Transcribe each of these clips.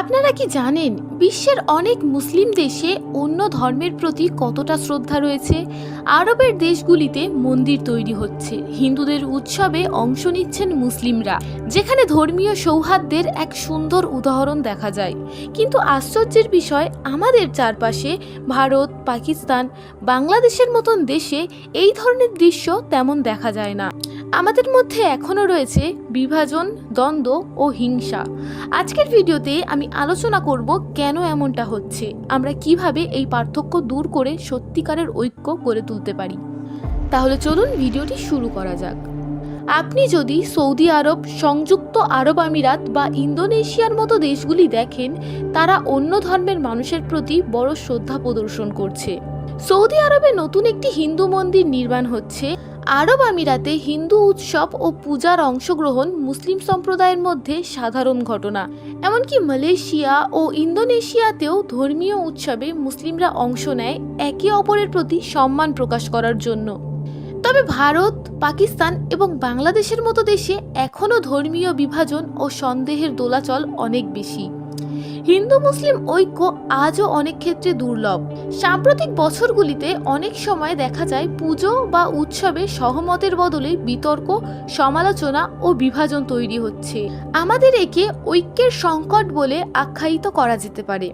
আপনারা কি জানেন, বিশ্বের অনেক মুসলিম দেশে অন্য ধর্মের প্রতি কতটা শ্রদ্ধা রয়েছে? আরবের দেশগুলিতে মন্দির তৈরি হচ্ছে। হিন্দুদের উৎসবে অংশ নিচ্ছেন মুসলিমরা, যেখানে ধর্মীয় সৌহার্দ্যের এক সুন্দর উদাহরণ দেখা যায়। কিন্তু আশ্চর্যের বিষয়, আমাদের চারপাশে ভারত, পাকিস্তান, বাংলাদেশের মতন দেশে এই ধরনের দৃশ্য তেমন দেখা যায় না। আমাদের মধ্যে এখনও রয়েছে বিভাজন, দ্বন্দ্ব ও হিংসা। আজকের ভিডিওতে আমি আলোচনা করব কেন এমনটা হচ্ছে, আমরা কীভাবে এই পার্থক্য দূর করে সত্যিকারের ঐক্য গড়ে তুলতে পারি। তাহলে চলুন ভিডিওটি শুরু করা যাক। আপনি যদি সৌদি আরব, সংযুক্ত আরব আমিরাত বা ইন্দোনেশিয়ার মতো দেশগুলি দেখেন, তারা অন্য ধর্মের মানুষের প্রতি বড় শ্রদ্ধা প্রদর্শন করছে। সৌদি আরবে নতুন একটি হিন্দু মন্দির নির্মাণ হচ্ছে আরব আমিরাতে হিন্দু উৎসব ও পূজার অংশগ্রহণ মুসলিম সম্প্রদায়ের মধ্যে সাধারণ ঘটনা। এমনকি মালয়েশিয়া ও ইন্দোনেশিয়াতেও ধর্মীয় উৎসবে মুসলিমরা অংশ নেয় একে অপরের প্রতি সম্মান প্রকাশ করার জন্য। তবে ভারত, পাকিস্তান এবং বাংলাদেশের মতো দেশে এখনও ধর্মীয় বিভাজন ও সন্দেহের দোলাচল অনেক বেশি। হিন্দু মুসলিম ঐক্য আজও অনেক ক্ষেত্রে দুর্লভ। সাম্প্রতিক বছরগুলিতে অনেক সময় দেখা যায় পুজো বা উৎসবে সহমতের বদলে বিতর্ক, সমালোচনা ও বিভাজন তৈরি হচ্ছে। আমাদের একে ঐক্যের সংকট বলে আখ্যায়িত করা যেতে পারে।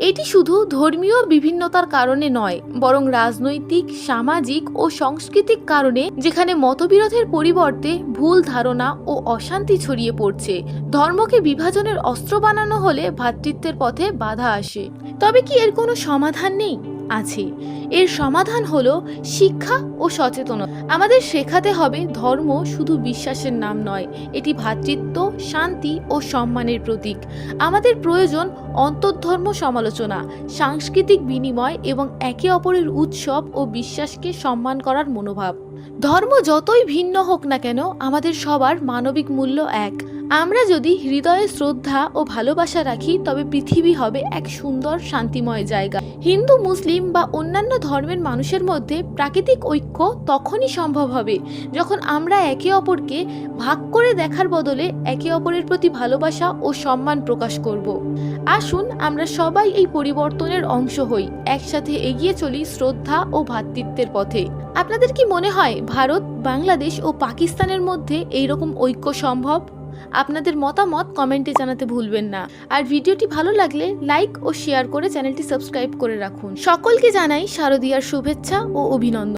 এটি শুধু ধর্মীয় বিভিন্নতার কারণে নয়, বরং রাজনৈতিক, সামাজিক ও সাংস্কৃতিক কারণে, যেখানে মতবিরোধের পরিবর্তে ভুল ধারণা ও অশান্তি ছড়িয়ে পড়ছে। ধর্মকে বিভাজনের অস্ত্র বানানো হলে ভ্রাতৃত্বের পথে বাধা আসে। তবে কি এর কোনো সমাধান নেই? আছে। এর সমাধান হলো শিক্ষা ও সচেতনতা। আমাদের শেখাতে হবে ধর্ম শুধু বিশ্বাসের নাম নয়, এটি ভ্রাতৃত্ব শান্তি ও সম্মানের প্রতীক। আমাদের প্রয়োজন অন্তর্ধর্ম সমালোচনা। সাংস্কৃতিক বিনিময় এবং একে অপরের উৎসব ও বিশ্বাসকে সম্মান করার মনোভাব। ধর্ম যতই ভিন্ন হোক না কেন, আমাদের সবার মানবিক মূল্য এক। আমরা যদি হৃদয়ে শ্রদ্ধা ও ভালোবাসা রাখি, তবে পৃথিবী হবে এক সুন্দর, শান্তিময় জায়গা। হিন্দু, মুসলিম বা অন্যান্য ধর্মের মানুষের মধ্যে প্রাকৃতিক ঐক্য তখনই সম্ভব হবে যখন আমরা একে অপরকে ভাগ করে দেখার বদলে একে অপরের প্রতি ভালোবাসা ও সম্মান প্রকাশ করব। আসুন, আমরা সবাই এই পরিবর্তনের অংশ হই, একসাথে এগিয়ে চলি শ্রদ্ধা ও ভ্রাতৃত্বের পথে। আপনাদের কি মনে হয়, ভারত, বাংলাদেশ ও পাকিস্তানের মধ্যে এইরকম ঐক্য সম্ভব? আপনাদের মতামত কমেন্টে জানাতে ভুলবেন না। আর ভিডিওটি ভালো লাগলে লাইক ও শেয়ার করে চ্যানেলটি সাবস্ক্রাইব করে রাখুন। সকলকে জানাই শারদীয়ার শুভেচ্ছা ও অভিনন্দন।